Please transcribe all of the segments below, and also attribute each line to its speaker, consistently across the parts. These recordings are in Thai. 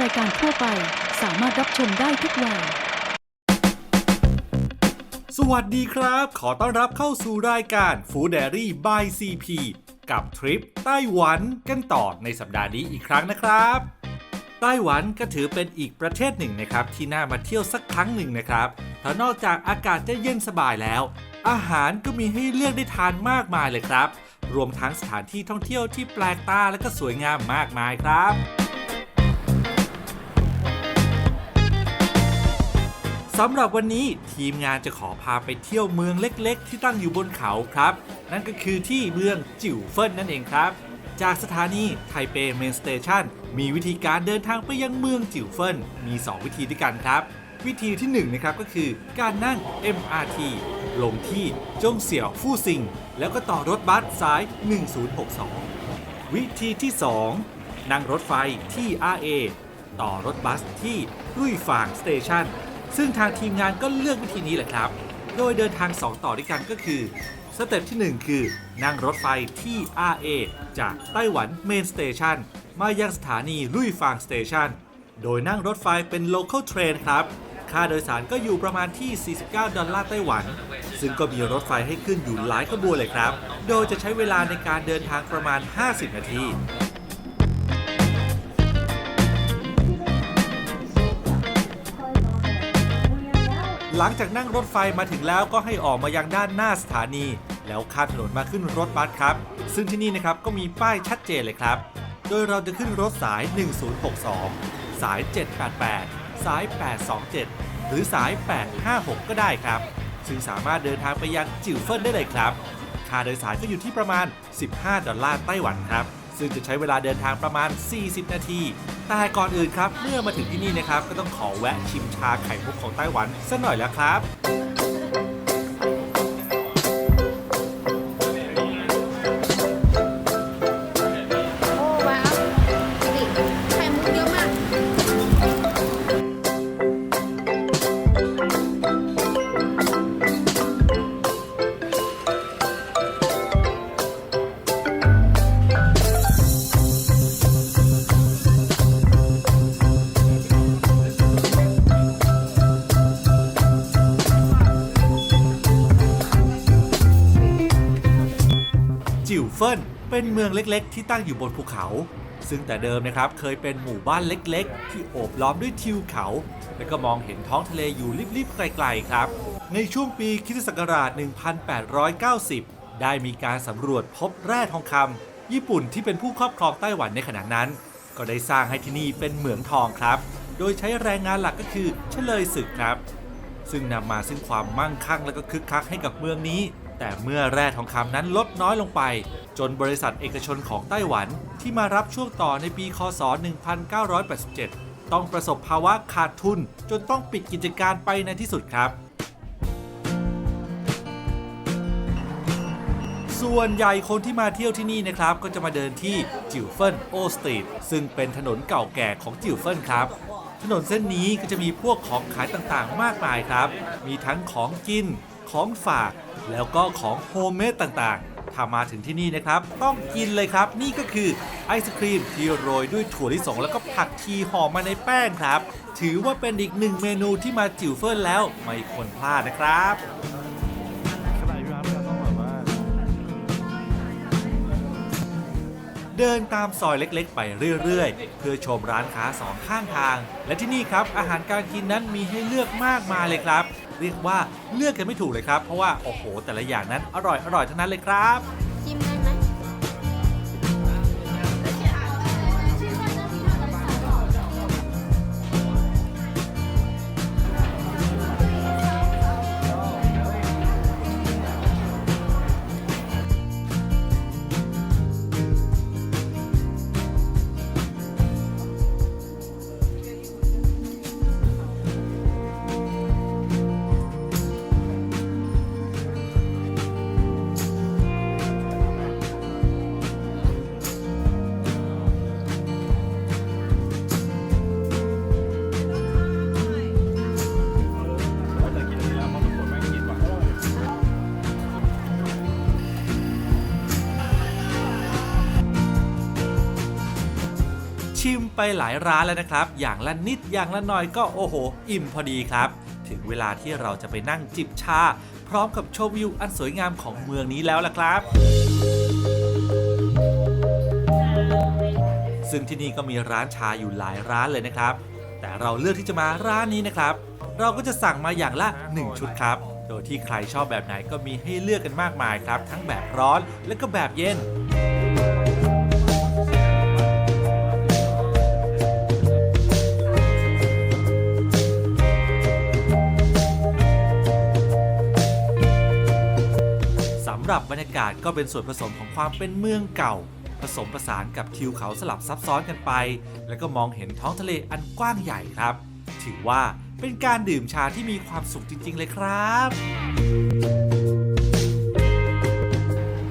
Speaker 1: รายการทั่วไปสามารถรับชมได้ทุกวัย
Speaker 2: สวัสดีครับ ขอต้อนรับเข้าสู่รายการ Food Diary by CP กับทริปไต้หวันกันต่อในสัปดาห์นี้อีกครั้งนะครับ ไต้หวันก็ถือเป็นอีกประเทศหนึ่งนะครับ ที่น่ามาเที่ยวสักครั้งหนึ่งนะครับเพราะนอกจากอากาศจะเย็นสบายแล้ว อาหารก็มีให้เลือกได้ทานมากมายเลยครับ รวมทั้งสถานที่ท่องเที่ยวที่แปลกตาและก็สวยงามมากมายครับ สำหรับวันนี้ทีมงานจะขอพาไปเที่ยวเมืองเล็กๆ ที่ตั้งอยู่บนเขาครับ นั่นก็คือที่เมืองจิ๋วเฟินนั่นเองครับ จากสถานีไทเปเมนสเตชันมีวิธีการเดินทางไปยังเมืองจิ๋วเฟินมี 2 วิธีด้วยกันครับ วิธีที่1นะครับก็คือการนั่ง MRT ลงที่จงเสี่ยวฟู่ซิง แล้วก็ต่อรถบัสสาย 1062 วิธีที่ 2 นั่งรถไฟที่ RA ต่อรถบัสที่รุ่ยฟางสเตชัน ซึ่งทางทีมงานก็เลือกวิธีนี้แหละครับ โดยเดินทาง 2 ต่อด้วยกันก็คือ สเต็ปที่ 1 คือนั่งรถไฟที่ RA จากไต้หวันเมนสเตชันมายังสถานีรุ่ยฟางสเตชันโดยนั่งรถไฟเป็น local train ครับ ค่าโดยสารก็อยู่ประมาณที่ 49 ดอลลาร์ไต้หวัน ซึ่งก็มีรถไฟให้ขึ้นอยู่หลายขบวนเลยครับ โดยจะใช้เวลาในการเดินทางประมาณ 50 นาที หลังจากนั่งรถไฟมาถึงแล้วก็ให้ออกมายังด้านหน้าสถานี แล้วข้ามถนนมาขึ้นรถบัสครับ ซึ่งที่นี่นะครับก็มีป้ายชัดเจนเลยครับ โดยเราจะขึ้นรถสาย 1062 สาย 788 สาย 827 หรือสาย 856 ก็ได้ครับ ซึ่งสามารถเดินทางไปยังจิวเฟินได้เลยครับ ค่าโดยสารก็อยู่ที่ประมาณ 15 ดอลลาร์ไต้หวันครับ ซึ่งจะใช้เวลาเดินทางประมาณ 40 นาที แต่ก่อนอื่นครับ เมื่อมาถึงที่นี่นะครับ ก็ต้องขอแวะชิมชาไข่มุกของไต้หวันสักหน่อยแล้วครับ
Speaker 3: เป็
Speaker 2: นเมืองเล็กๆ ที่ตั้งอยู่บนภูเขา ซึ่งแต่เดิมนะครับเคยเป็นหมู่บ้านเล็กๆ ที่โอบล้อมด้วยทิวเขา และก็มองเห็นท้องทะเลอยู่ลิบๆไกลๆครับ ในช่วงปีคริสตศักราช 1890 ได้มีการสำรวจพบแร่ทองคำญี่ปุ่นที่เป็นผู้ครอบครองไต้หวันในขณะนั้น ก็ได้สร้างให้ที่นี่เป็นเหมืองทองครับ โดยใช้แรงงานหลักก็คือเฉลยศึกครับ ซึ่งนำมาซึ่งความมั่งคั่งและก็คึกคักให้กับเมืองนี้ แต่เมื่อแร่ทองคำนั้นลดน้อยลงไป จนบริษัทเอกชนของไต้หวันที่มารับช่วงต่อในปีคศ 1987 ต้องประสบภาวะขาดทุนจนต้องปิดกิจการไปในที่สุดครับ ส่วนใหญ่คนที่มาเที่ยวที่นี่นะครับ ก็จะมาเดินที่จิวเฟินโอสตรีทซึ่งเป็นถนนเก่าแก่ของจิวเฟินครับถนนเส้นนี้ก็จะมีพวกของขายต่างๆ มากมายครับ มีทั้งของกิน ของฝาก แล้วก็ของโฮมเมดต่างๆ ถ้ามาถึงที่นี่นะครับ ต้องกินเลยครับ นี่ก็คือไอศครีมที่โรยด้วยถั่วลิสงแล้วก็ผักชีห่อมาในแป้งครับ ถือว่าเป็นอีกหนึ่งเมนูที่มาจิ๋วเฟินแล้วไม่ควรพลาดนะครับ เดินตามซอยเล็กๆ ไปเรื่อยๆ เพื่อชมร้านค้าสองข้างทาง และที่นี่ครับอาหารการกินนั้นมีให้เลือกมากมายเลยครับ เรียกว่าเลือกกันไม่ถูกเลยครับ เพราะว่าโอ้โห แต่ละอย่างนั้นอร่อยอร่อยทั้งนั้นเลยครับ
Speaker 3: ไป
Speaker 2: หลายร้านแล้วนะครับ อย่างละนิดอย่างละหน่อยก็โอ้โห อิ่มพอดีครับ ถึงเวลาที่เราจะไปนั่งจิบชา พร้อมกับชมวิวอันสวยงามของเมืองนี้แล้วล่ะครับซึ่งที่นี่ก็มีร้านชาอยู่หลายร้านเลยนะครับ แต่เราเลือกที่จะมาร้านนี้นะครับ เราก็จะสั่งมาอย่างละ 1 ชุดครับ โดยที่ใครชอบแบบไหนก็มีให้เลือกกันมากมายครับ ทั้งแบบร้อนและก็แบบเย็น หรับบรรยากาศก็เป็นส่วนผสมของความเป็นเมืองเก่า ผสมผสานกับทิวเขาสลับซับซ้อนกันไป แล้วก็มองเห็นท้องทะเลอันกว้างใหญ่ครับ ถือว่าเป็นการดื่มชาที่มีความสุขจริง ๆ เลยครับ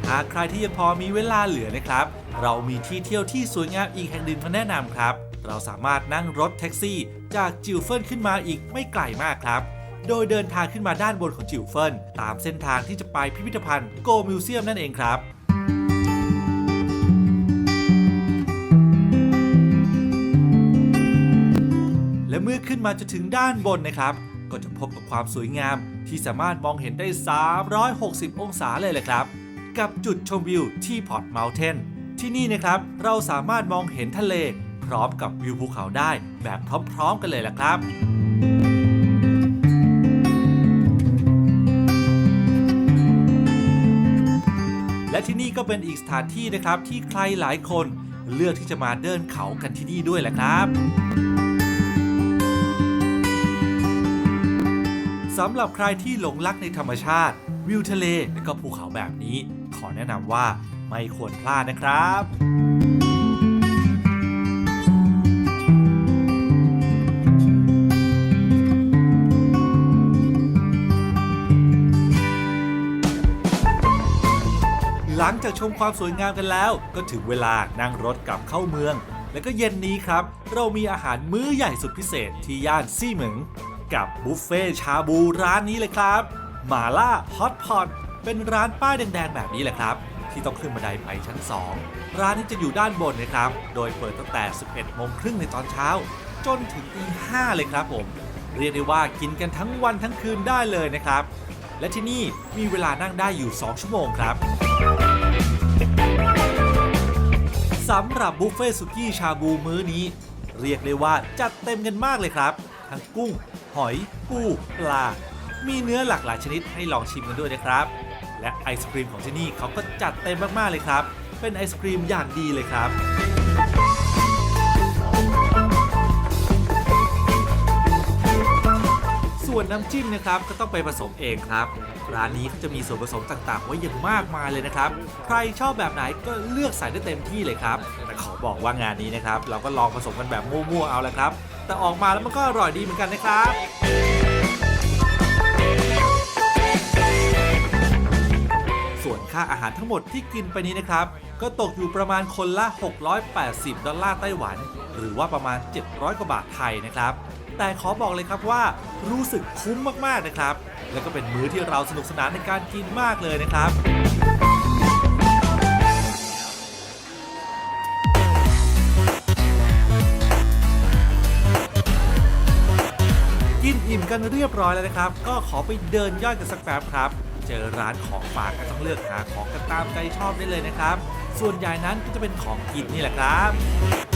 Speaker 2: หากใครที่ยังพอมีเวลาเหลือนะครับ เรามีที่เที่ยวที่สวยงามอีกแห่งหนึ่งมาแนะนำครับ เราสามารถนั่งรถแท็กซี่ จากจิวเฟิลขึ้นมาอีกไม่ไกลมากครับ โดยเดินทางขึ้นมาด้านบนของจิวเฟิลตามเส้นทางที่จะไปพิพิธภัณฑ์โกมิวเซียมนั่นเองครับและเมื่อขึ้นมาจะถึงด้านบนนะครับ ก็จะพบกับความสวยงามที่สามารถมองเห็นได้ 360 องศาเลยแหละครับ กับจุดชมวิวที่พอร์ตเมลเทนที่นี่นะครับ เราสามารถมองเห็นทะเล พร้อมกับวิวภูเขาได้แบบพร้อมๆกันเลยแหละครับ และที่นี่ก็เป็นอีกสถานที่นะครับที่ใครหลายคนเลือกที่จะมาเดินเขากันที่นี่ด้วยแหละครับสำหรับใครที่หลงรักในธรรมชาติ วิวทะเลและก็ภูเขาแบบนี้ ขอแนะนำว่าไม่ควรพลาดนะครับ ลังจากชมความสวยงามกันแล้ว ก็ถึงเวลานั่งรถกลับเข้าเมือง และก็เย็นนี้ครับ เรามีอาหารมื้อใหญ่สุดพิเศษที่ย่านซี่เหมิง กับบุฟเฟ่ชาบูร้านนี้เลยครับหมาล่าฮอตพอตเป็นร้านป้ายแดงๆแบบนี้แหละครับ ที่ต้องขึ้นบันไดไปชั้น 2 ร้านนี้จะอยู่ด้านบนนะครับ โดยเปิดตั้งแต่ 11โมงครึ่งในตอนเช้า จนถึงตี5เลยครับผม เรียกได้ว่ากินกันทั้งวันทั้งคืนได้เลยนะครับ และที่นี่มีเวลานั่งได้อยู่ 2 ชั่วโมงครับ สำหรับบุฟเฟ่ต์สุกี้ชาบูมื้อนี้ เรียกได้ว่าจัดเต็มกันมากเลยครับ ทั้งกุ้ง หอย ปูปลา มีเนื้อหลากหลายชนิดให้ลองชิมกันด้วยนะครับ และไอศครีมของที่นี่เขาก็จัดเต็มมากๆเลยครับ เป็นไอศครีมอย่างดีเลยครับส่วนน้ำจิ้มนะครับก็ต้องไปผสมเองครับ ร้านนี้เขาจะมีส่วนผสมต่างๆ ไว้อย่างมากมายเลยนะครับ ใครชอบแบบไหนก็เลือกใส่ได้เต็มที่เลยครับ แต่ขอบอกว่างานนี้นะครับ เราก็ลองผสมกันแบบมั่วๆเอาละครับ แต่ออกมาแล้วมันก็อร่อยดีเหมือนกันนะครับส่วนค่าอาหารทั้งหมดที่กินไปนี้นะครับ ก็ตกอยู่ประมาณคนละ 680 ดอลลาร์ไต้หวัน หรือว่าประมาณ 700 กว่าบาทไทยนะครับ แต่ขอบอกเลยครับว่ารู้สึกคุ้มมากๆนะครับ แล้วก็เป็นมื้อที่เราสนุกสนานในการกินมากเลยนะครับกินอิ่มกันเรียบร้อยแล้วนะครับ ก็ขอไปเดินย่อยกันสักแป๊บครับ เจอร้านของฝากก็ต้องเลือกหาของกันตามใจชอบได้เลยนะครับ ส่วนใหญ่นั้นก็จะเป็นของกินนี่แหละครับ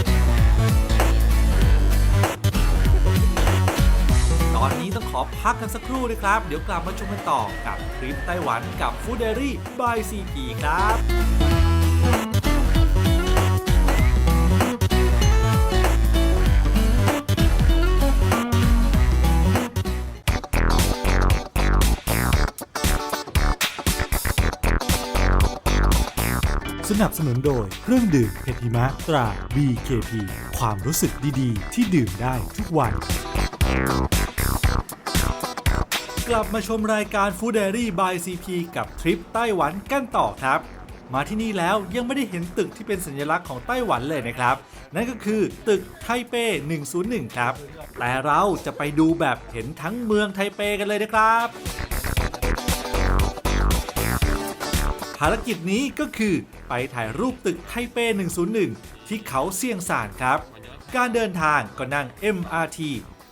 Speaker 2: อนนี้ต้องขอพักกันสักครู่นะครับ เดี๋ยวกลับมาชมกันต่อกับทริปไต้หวันกับฟูเดรี่บายซีพีครับ
Speaker 4: สนับสนุนโดยเครื่องดื่มเพชรหิมะตรา BKP ความรู้สึกดี ๆ ที่ดื่มได้ทุกวัน
Speaker 2: กลับมาชมรายการ Food Diary by CP กับทริปไต้หวันกันต่อครับ มาที่นี่แล้วยังไม่ได้เห็นตึกที่เป็นสัญลักษณ์ของไต้หวันเลยนะครับ นั่นก็คือตึกไทเป101 ครับ แต่เราจะไปดูแบบเห็นทั้งเมืองไทเปกันเลยนะครับ ภารกิจนี้ก็คือไปถ่ายรูปตึกไทเป101 ที่เขาเซียงซานครับ การเดินทางก็นั่ง MRT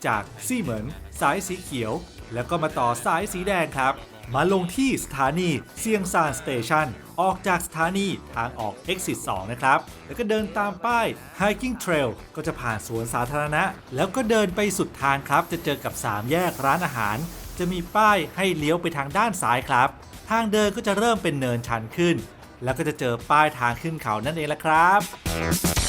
Speaker 2: จากซี่เหมินสายสีเขียว แล้วก็มาต่อสายสีแดงครับ มาลงที่สถานีเซียงซานสเตชันออกจากสถานีทางออก Exit 2 นะครับ แล้วก็เดินตามป้าย Hiking Trail ก็จะผ่านสวนสาธารณะ แล้วก็เดินไปสุดทางครับ จะเจอกับ 3 แยกร้านอาหาร จะมีป้ายให้เลี้ยวไปทางด้านซ้ายครับ ทางเดินก็จะเริ่มเป็นเนินชันขึ้น แล้วก็จะเจอป้ายทางขึ้นเขานั่นเองละครับ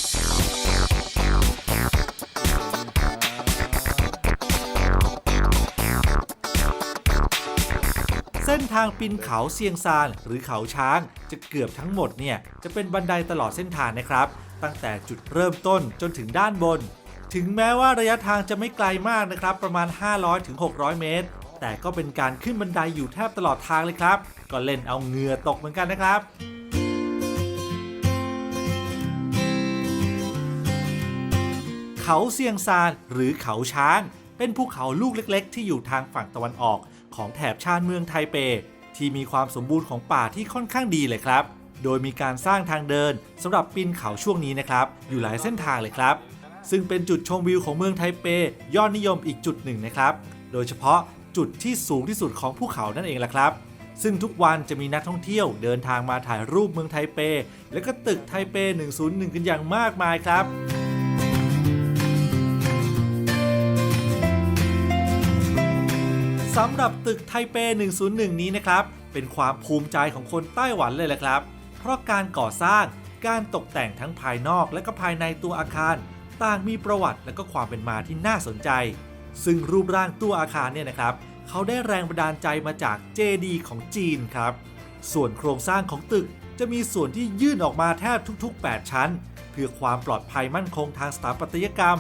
Speaker 2: ทางปีนเขาเซียงซานหรือเขาช้าง จะเกือบทั้งหมดเนี่ยจะเป็นบันไดตลอดเส้นทางนะครับ ตั้งแต่จุดเริ่มต้นจนถึงด้านบน ถึงแม้ว่าระยะทางจะไม่ไกลมากนะครับ ประมาณ 500-600 เมตร แต่ก็เป็นการขึ้นบันไดอยู่แทบตลอดทางเลยครับ ก็เล่นเอาเหงื่อตกเหมือนกันนะครับเขาเซียงซานหรือเขาช้าง เป็นภูเขาลูกเล็ก ๆ ที่อยู่ทางฝั่งตะวันออก ของแถบชานเมืองไทเป ที่มีความสมบูรณ์ของป่าที่ค่อนข้างดีเลยครับ โดยมีการสร้างทางเดินสำหรับปีนเขาช่วงนี้นะครับ อยู่หลายเส้นทางเลยครับ ซึ่งเป็นจุดชมวิวของเมืองไทเป ยอดนิยมอีกจุดหนึ่งนะครับ โดยเฉพาะจุดที่สูงที่สุดของภูเขานั่นเองแหละครับ ซึ่งทุกวันจะมีนักท่องเที่ยวเดินทางมาถ่ายรูปเมืองไทเป และก็ตึกไทเป 101 กันอย่างมากมายครับ สำหรับตึกไทเป 101 นี้นะครับ เป็นความภูมิใจของคนไต้หวันเลยแหละครับ เพราะการก่อสร้าง การตกแต่งทั้งภายนอกและก็ภายในตัวอาคาร ต่างมีประวัติและก็ความเป็นมาที่น่าสนใจ ซึ่งรูปร่างตัวอาคารเนี่ยนะครับ เขาได้แรงบันดาลใจมาจากเจดีย์ของจีนครับ ส่วนโครงสร้างของตึกจะมีส่วนที่ยื่นออกมาแทบทุก ๆ 8 ชั้น เพื่อความปลอดภัยมั่นคงทางสถาปัตยกรรม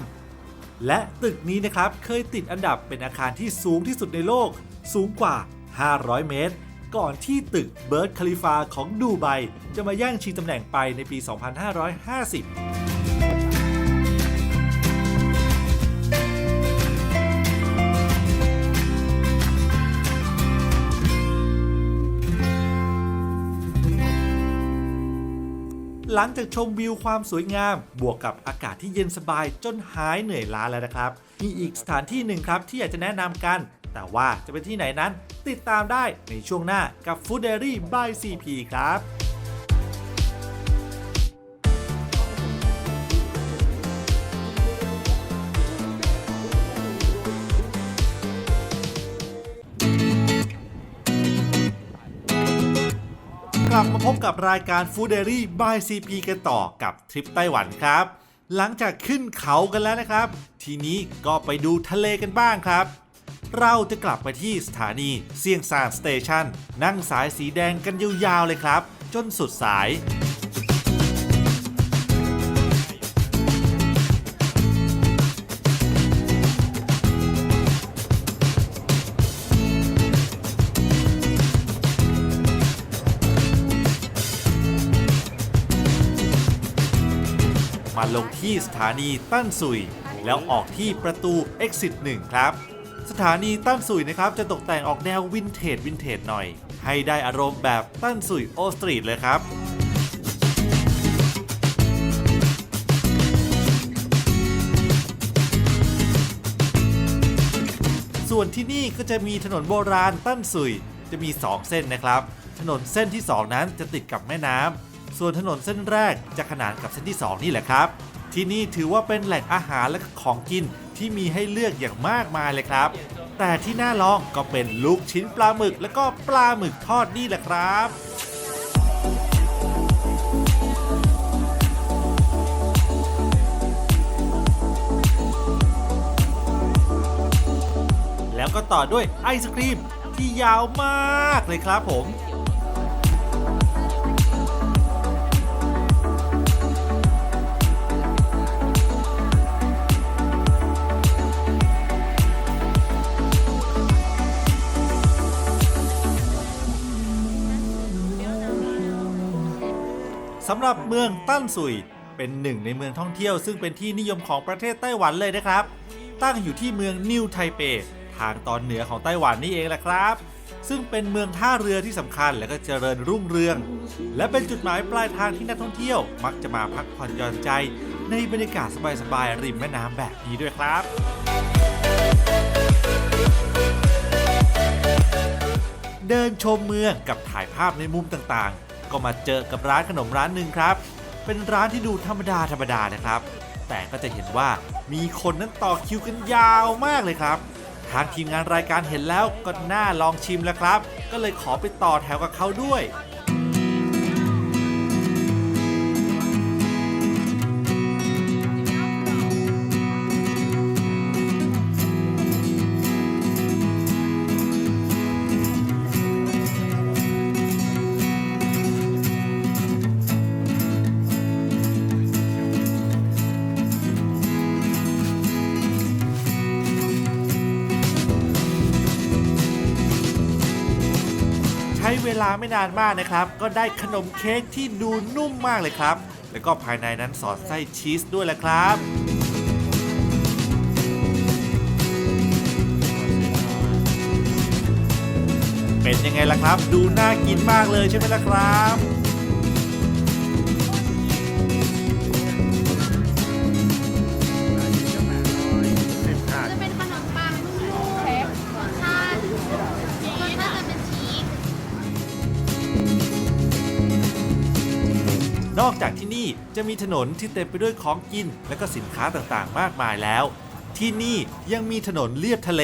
Speaker 2: และตึกนี้นะครับเคยติดอันดับเป็นอาคารที่สูงที่สุดในโลก สูงกว่า 500 เมตร ก่อนที่ตึกเบิร์ดคาลิฟาของดูไบจะมาแย่งชิงตำแหน่งไปในปี 2550 หลังจากชมวิวความสวยงาม บวกกับอากาศที่เย็นสบายจนหายเหนื่อยล้าแล้วนะครับ มีอีกสถานที่หนึ่งครับที่อยากจะแนะนำกัน แต่ว่าจะเป็นที่ไหนนั้น ติดตามได้ในช่วงหน้ากับ Food Diary by CP ครับ กลับมาพบกับรายการ Food Diary by CP กันต่อกับทริปไต้หวันครับ หลังจากขึ้นเขากันแล้วนะครับ ทีนี้ก็ไปดูทะเลกันบ้างครับ เราจะกลับไปที่สถานีเซียงซานสเตชันนั่งสายสีแดงกันยาวๆเลยครับ จนสุดสาย มาลงที่สถานีตั้นซุย แล้วออกที่ประตู Exit 1 ครับ สถานีตั้นซุยนะครับจะตกแต่งออกแนววินเทจวินเทจหน่อย ให้ได้อารมณ์แบบตั้นซุยโอสตรีทเลยครับส่วนที่นี่ก็จะมีถนนโบราณตั้นซุยจะมี 2 เส้นนะครับ ถนนเส้นที่ 2 นั้นจะติดกับแม่น้ำ ส่วนถนนเส้นแรกจะขนานกับเส้นที่ 2 นี่แหละครับ ที่นี่ถือว่าเป็นแหล่งอาหารและของกินที่มีให้เลือกอย่างมากมายเลยครับ แต่ที่น่าลองก็เป็นลูกชิ้นปลาหมึก และก็ปลาหมึกทอดนี่แหละครับแล้วก็ต่อด้วยไอศครีมที่ยาวมากเลยครับผม สำหรับเมืองตั้นซุย เป็นหนึ่งในเมืองท่องเที่ยวซึ่งเป็นที่นิยมของประเทศไต้หวันเลยนะครับ ตั้งอยู่ที่เมืองนิวไทเป ทางตอนเหนือของไต้หวันนี่เองแหละครับ ซึ่งเป็นเมืองท่าเรือที่สำคัญและก็เจริญรุ่งเรือง และเป็นจุดหมายปลายทางที่นักท่องเที่ยว มักจะมาพักผ่อนหย่อนใจ ในในบรรยากาศสบายๆริมแม่น้ำแบบนี้ด้วยครับเดินชมเมืองกับถ่ายภาพในมุมต่างๆ ก็มาเจอกับร้านขนมร้านหนึ่งครับ เป็นร้านที่ดูธรรมดาธรรมดานะครับ แต่ก็จะเห็นว่ามีคนนั้นต่อคิวกันยาวมากเลยครับ ทางทีมงานรายการเห็นแล้วก็น่าลองชิมแล้วครับ ก็เลยขอไปต่อแถวกับเขาด้วย ไม่นานมากนะครับ ก็ได้ขนมเค้กที่ดูนุ่มมากเลยครับ แล้วก็ภายในนั้นสอดไส้ชีสด้วยแหละครับเป็นยังไงล่ะครับ ดูน่ากินมากเลยใช่ไหมล่ะครับ
Speaker 3: น
Speaker 2: อกจากที่นี่จะมีถนนที่เต็มไปด้วยของกิน และก็สินค้าต่างๆ มากมายแล้ว ที่นี่ยังมีถนนเลียบทะเล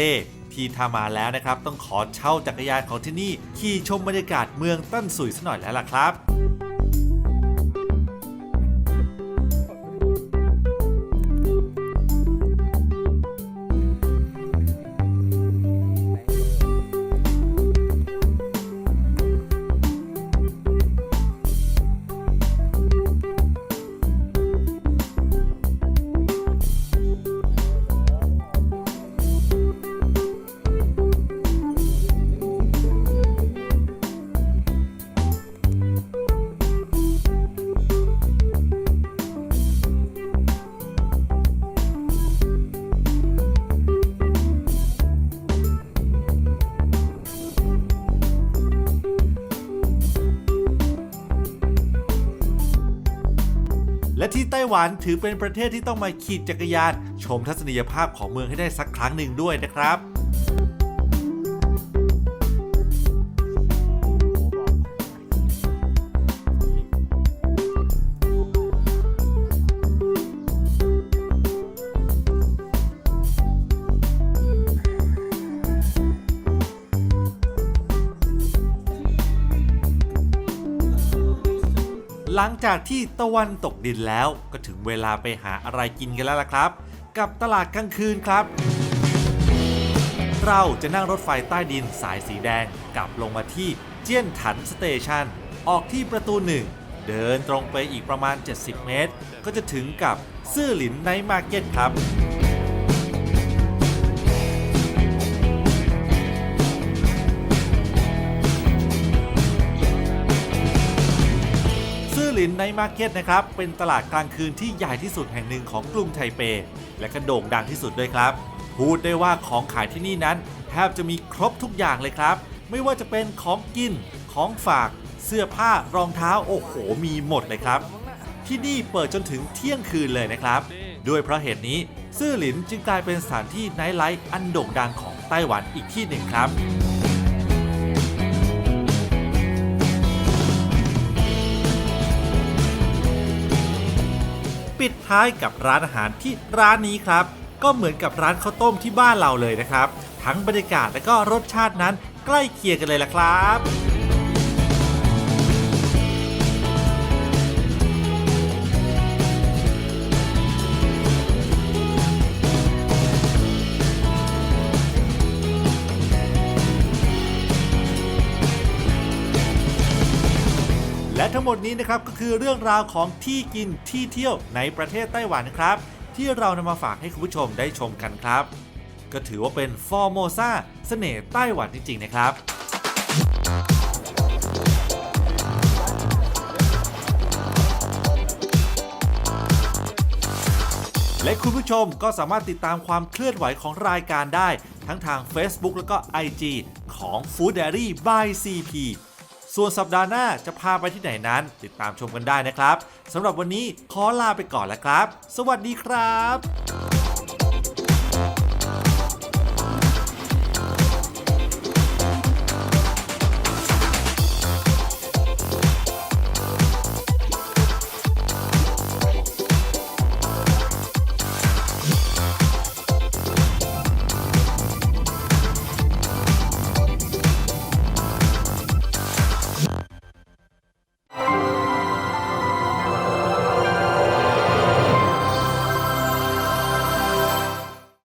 Speaker 2: ที่ถ้ามาแล้วนะครับ ต้องขอเช่าจักรยานของที่นี่ขี่ชมบรรยากาศเมืองตั้นสุยซะหน่อยแล้วล่ะครับ ที่ไต้หวันถือเป็นประเทศที่ต้องมาขี่จักรยาน ชมทัศนียภาพของเมืองให้ได้สักครั้งหนึ่งด้วยนะครับ หลังจากที่ตะวันตกดินแล้วก็ถึงเวลาไปหาอะไรกินกันแล้วล่ะครับ กับตลาดกลางคืนครับ เราจะนั่งรถไฟใต้ดินสายสีแดงกลับลงมาที่เจี้ยนถันสเตชันออกที่ประตูหนึ่งเดินตรงไปอีกประมาณ 70 เมตร ก็จะถึงกับซื่อหลินไนท์มาร์เก็ตครับ หลินในมาร์เก็ตนะครับ เป็นตลาดกลางคืนที่ใหญ่ที่สุดแห่งหนึ่งของกรุงไทเป และก็โด่งดังที่สุดด้วยครับ พูดได้ว่าของขายที่นี่นั้น แทบจะมีครบทุกอย่างเลยครับ ไม่ว่าจะเป็นของกิน ของฝาก เสื้อผ้ารองเท้าโอ้โห มีหมดเลยครับ ที่นี่เปิดจนถึงเที่ยงคืนเลยนะครับ ด้วยเพราะเหตุนี้ซื่อหลินจึงกลายเป็นสถานที่ไนท์ไลฟ์อันโด่งดังของไต้หวันอีกที่หนึ่งครับ ท้ายกับร้านอาหารที่ร้านนี้ครับ ก็เหมือนกับร้านข้าวต้มที่บ้านเราเลยนะครับ ทั้งบรรยากาศและก็รสชาตินั้นใกล้เคียงกันเลยล่ะครับ ทั้งหมดนี้นะครับก็คือเรื่องราวของที่กินที่เที่ยวในประเทศไต้หวันนะครับ ที่เรานำมาฝากให้คุณผู้ชมได้ชมกันครับ ก็ถือว่าเป็นฟอร์โมซาเสน่ห์ไต้หวันจริง ๆ นะครับและคุณผู้ชมก็สามารถติดตามความเคลื่อนไหวของรายการได้ ทั้งทาง Facebook แล้วก็ IG ของ Food Diary by CP ส่วนสัปดาห์หน้าจะพาไปที่ไหนนั้น ติดตามชมกันได้นะครับสำหรับวันนี้ขอลาไปก่อนแล้วครับ สวัสดีครับ